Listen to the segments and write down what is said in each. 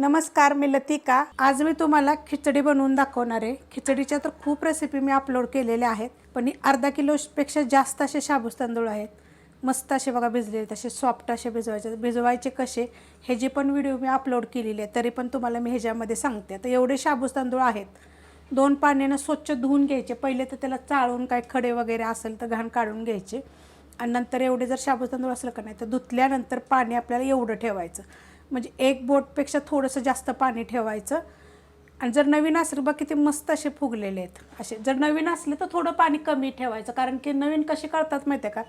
नमस्कार मी लतिका. आज मी तुम्हाला खिचडी बनवून दाखवणार आहे. खिचडीच्या तर खूप रेसिपी मी अपलोड केलेल्या आहेत पण ही अर्धा किलोपेक्षा जास्त असे शाबूस तांदूळ आहेत. मस्त असे बघा भिजलेले तसे सॉफ्ट असे भिजवायचे. भिजवायचे कसे हे जे पण व्हिडिओ मी अपलोड केलेले आहेत तरी पण तुम्हाला मी ह्याच्यामध्ये सांगते. तर एवढे शाबूस तांदूळ आहेत. दोन पाण्यानं स्वच्छ धुवून घ्यायचे. पहिले तर त्याला चाळून काय खडे वगैरे असेल तर घाण काढून घ्यायचे. आणि नंतर एवढे जर शाबूस तांदूळ असलं का नाही तर धुतल्यानंतर पाणी आपल्याला एवढं ठेवायचं. म्हणजे एक बोटपेक्षा थोडंसं जास्त पाणी ठेवायचं. आणि जर नवीन असेल बघ किती मस्त असे फुगलेले आहेत. असे जर नवीन असले तर थोडं पाणी कमी ठेवायचं कारण की नवीन कसे कळतात माहिती आहे का?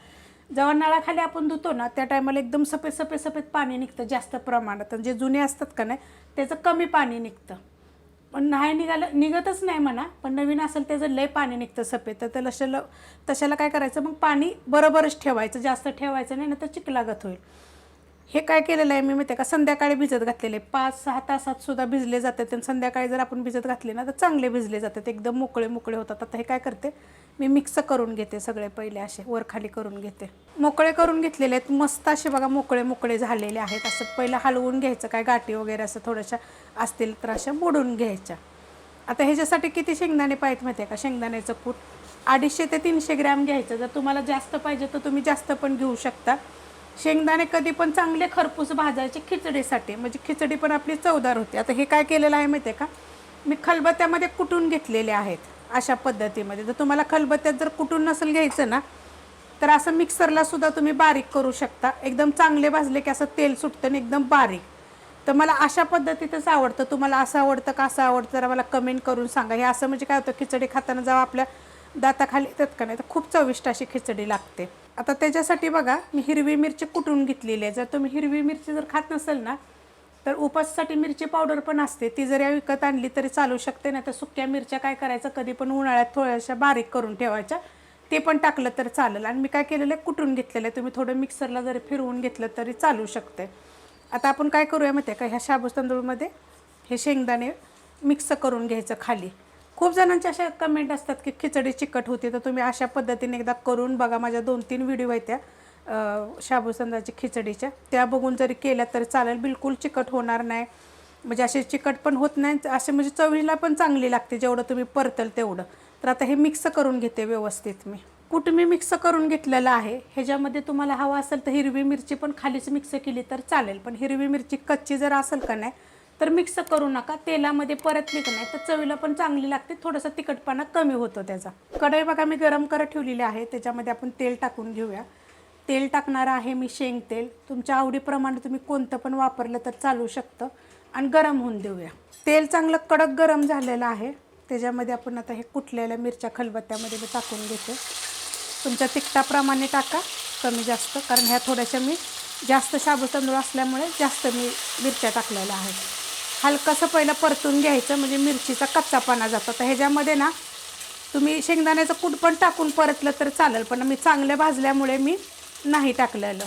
जेव्हा नळाखाली आपण धुतो ना त्या टायमाला एकदम सफेद सफेद सफेद पाणी निघतं जास्त प्रमाणात. आणि जे जुने असतात का नाही त्याचं कमी पाणी निघतं. पण नाही निघालं निघतच नाही म्हणा पण नवीन असेल त्याचं लय पाणी निघतं सफेद. तर त्याला तशाला तशाला काय करायचं? मग पाणी बरोबरच ठेवायचं जास्त ठेवायचं नाही ना तर चिकलागत होईल. हे काय केलेलं आहे मी माहिती आहे का? संध्याकाळी भिजत घातलेले पाच सहा तासात सुद्धा भिजले जातात आणि संध्याकाळी जर आपण भिजत घातले ना तर चांगले भिजले जातात. एकदम मोकळे मोकळे होतात. आता हे काय करते? मी मिक्स करून घेते सगळे पहिले असे वरखाली करून घेते. मोकळे करून घेतलेले आहेत. मस्त असे बघा मोकळे मोकळे झालेले आहेत. असं पहिलं हलवून घ्यायचं काय गाठी वगैरे असं थोड्याशा असतील तर अशा बुडून घ्यायच्या. आता ह्याच्यासाठी किती शेंगदाणे पाहिजेत माहिती आहे का? शेंगदाण्याचं कूट अडीचशे ते तीनशे ग्रॅम घ्यायचं. जर तुम्हाला जास्त पाहिजे तर तुम्ही जास्त पण घेऊ शकता. शेंगदाणे कधी पण चांगले खरपूस भाजायचे खिचडीसाठी. म्हणजे खिचडी पण आपली चवदार होते. आता हे काय केलेलं आहे माहिती आहे का? मी खलबत्त्यामध्ये कुटून घेतलेले आहेत अशा पद्धतीमध्ये. जर तुम्हाला खलबत्त्यात जर कुटून नसेल घ्यायचं ना तर असं मिक्सरला सुद्धा तुम्ही बारीक करू शकता. एकदम चांगले भाजले की असं तेल सुटतं आणि एकदम बारीक. तर मला अशा पद्धतीतच आवडतं. तुम्हाला असं आवडतं का असं आवडतं जरा मला कमेंट करून सांगा. हे असं म्हणजे काय होतं? खिचडी खाताना जेव्हा आपल्या दाताखाली येतात का नाही तर खूप चविष्ट अशी खिचडी लागते. आता त्याच्यासाठी बघा मी हिरवी मिरची कुटून घेतलेली आहे. जर तुम्ही हिरवी मिरची जर खात नसेल ना तर उपाससाठी मिरची पावडर पण असते. ती जर या विकत आणली तरी चालू शकते ना तर सुक्या मिरच्या काय करायचं कधी पण उन्हाळ्यात थोड्याशा बारीक करून ठेवायच्या ते पण टाकलं तर चालेल. आणि मी काय केलेलं आहे कुटून घेतलेलं आहे. तुम्ही थोडं मिक्सरला जरी फिरवून घेतलं तरी चालू शकते. आता आपण काय करूया माहिती आहे का? ह्या शाबूस तांदूळमध्ये हे शेंगदाणे मिक्स करून घ्यायचं खाली. खूप जणांच्या अशा कमेंट असतात की खिचडी चिकट होती तर तुम्ही अशा पद्धतीने एकदा करून बघा. माझ्या दोन तीन व्हिडिओ आहेत त्या शाबूस खिचडीच्या. त्या बघून जरी केल्या तरी चालेल बिलकुल चिकट होणार नाही. म्हणजे असे चिकट पण होत नाही असे म्हणजे चवीला पण चांगली लागते जेवढं तुम्ही परतल तेवढं. तर आता हे मिक्स करून घेते व्यवस्थित मी. कुठं मी मिक्स करून घेतलेलं आहे ह्याच्यामध्ये तुम्हाला हवं असेल तर हिरवी मिरची पण खालीच मिक्स केली तर चालेल. पण हिरवी मिरची कच्ची जर असेल का नाही तर मिक्स करू नका. तेलामध्ये परतली का नाही तर चवीला पण चांगली लागते. थोडंसं तिखटपणा कमी होतो त्याचा. कढई बघा मी गरम करत ठेवलेली आहे. त्याच्यामध्ये आपण तेल टाकून घेऊया. तेल टाकणार आहे मी शेंग तेल. तुमच्या आवडीप्रमाणे तुम्ही कोणतं पण वापरलं तर चालू शकतं. आणि गरम होऊन देऊया. तेल चांगलं कडक गरम झालेलं आहे. त्याच्यामध्ये आपण आता हे कुटलेल्या मिरच्या खलबत्त्यामध्ये मी टाकून घेते. तुमच्या तिखटाप्रमाणे टाका. कमी जास्त. कारण ह्या थोड्याशा मी जास्त शाबू तांदूळ असल्यामुळे जास्त मी मिरच्या टाकलेल्या आहेत. हलकंसं पहिलं परतून घ्यायचं म्हणजे मिरचीचा कच्चापणा जातो. तर ह्याच्यामध्ये ना तुम्ही शेंगदाण्याचं कूट पण टाकून परतलं तर चालेल पण मी चांगलं भाजल्यामुळे मी नाही टाकलेलं.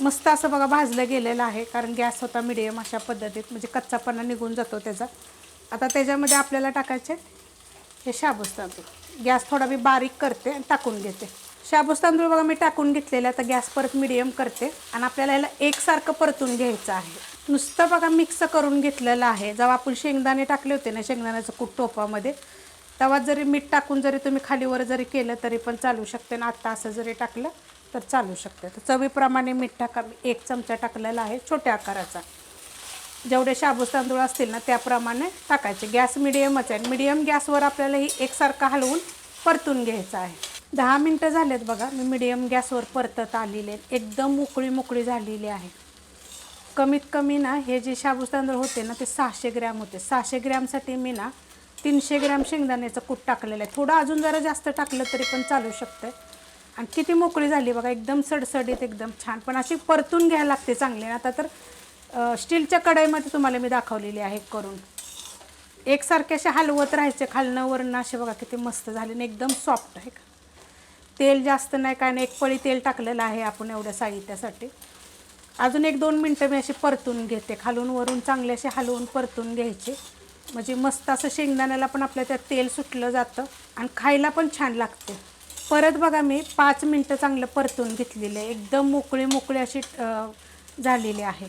मस्त असं बघा भाजलं गेलेलं आहे कारण गॅस होता मिडियम अशा पद्धतीत म्हणजे कच्चापणा निघून जातो त्याचा. आता त्याच्यामध्ये आपल्याला टाकायचे हे शाबूस तांदूळ गॅस थोडा मी बारीक करते आणि टाकून घेते. शाबूस तांदूळ बघा मी टाकून घेतलेला आता गॅस परत मिडियम करते. आणि आपल्याला ह्याला एकसारखं परतून घ्यायचं आहे. नुसतं बघा मिक्स करून घेतलेलं आहे. जेव्हा आपण शेंगदाणे टाकले होते ना शेंगदाण्याचं कूट टोपामध्ये तेव्हा जरी मीठ टाकून जरी तुम्ही खालीवर जरी केलं तरी पण चालू शकते ना. आत्ता असं जरी टाकलं तर चालू शकते. तर चवीप्रमाणे मीठ टाका. एक चमचा टाकलेला आहे छोट्या आकाराचा. जेवढे शाबूस तांदूळ असतील ना त्याप्रमाणे टाकायचे. गॅस मिडियमच आहे. मिडियम गॅसवर आपल्याला ही एकसारखं हलवून परतून घ्यायचं आहे. दहा मिनटं झालेत बघा. मी मिडियम गॅसवर परतत आलेले आहेत. एकदम मोकळी मोकळी झालेली आहे. कमीत कमी ना हे जे शाबूस तांदूळ होते ना ते सहाशे ग्रॅम होते. सहाशे ग्रॅमसाठी मी ना तीनशे ग्रॅम शेंगदाण्याचं कूट टाकलेलं आहे. थोडं अजून जरा जास्त टाकलं तरी पण चालू शकतं आणि किती मोकळी झाली बघा एकदम सडसडीत एकदम छान. पण अशी परतून घ्यायला लागते चांगली. आता तर स्टीलच्या कढईमध्ये तुम्हाला मी दाखवलेली आहे करून. एकसारखे असे हलवत राहायचे खालनं वरनं असे बघा किती मस्त झाले आणि एकदम सॉफ्ट आहे. का तेल जास्त नाही काय नाही एक पळी तेल टाकलेलं आहे आपण एवढ्या साहित्यासाठी. अजून एक दोन मिनटं मी अशी परतून घेते. खालून वरून चांगले असे हलवून परतून घ्यायचे. म्हणजे मस्त असं शेंगदाण्याला पण आपल्या त्यात तेल सुटलं जातं आणि खायला पण छान लागते. परत बघा मी पाच मिनटं चांगलं परतून घेतलेले. एकदम मोकळी मोकळी अशी झालेली आहे.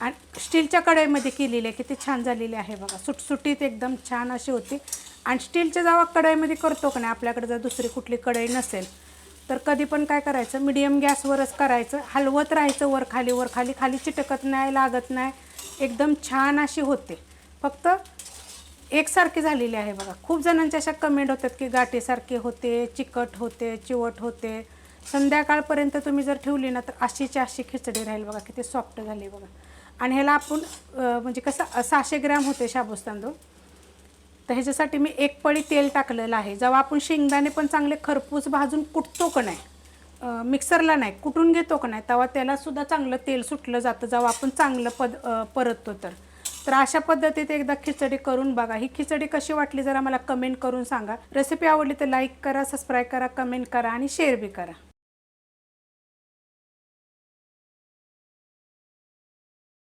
आणि स्टीलच्या कढईमध्ये केलेली आहे किती छान झालेली आहे बघा. सुटसुटीत एकदम छान अशी होती. आणि स्टीलच्या जेव्हा कढईमध्ये करतो का नाही आपल्याकडे जर दुसरी कुठली कढई नसेल तर कधी पण काय करायचं मिडियम गॅसवरच करायचं हलवत राहायचं वर खाली वर खाली खाली चिटकत नाही लागत नाही एकदम छान अशी होते. फक्त एकसारखी झालेली आहे बघा. खूप जणांच्या अशा कमेंट होतात की गाठीसारखे होते चिकट होते चिवट होते. संध्याकाळपर्यंत तुम्ही जर ठेवली ना तर अशीची अशी खिचडी राहील बघा किती सॉफ्ट झाली बघा. आणि ह्याला आपण म्हणजे कसं सहाशे ग्रॅम होते शाबूस तांदूळ. तर ह्याच्यासाठी मी एक पळी तेल टाकलेलं आहे. जेव्हा आपण शेंगदाणे पण चांगले खरपूस भाजून कुटतो का नाही मिक्सरला नाही कुटून घेतो का नाही तेव्हा त्यालासुद्धा चांगलं तेल सुटलं जातं. जेव्हा आपण चांगलं पद परततो तर. तर अशा पद्धतीत एकदा खिचडी करून बघा. ही खिचडी कशी वाटली जरा मला कमेंट करून सांगा. रेसिपी आवडली तर लाईक करा सबस्क्राईब करा कमेंट करा आणि शेअर बी करा.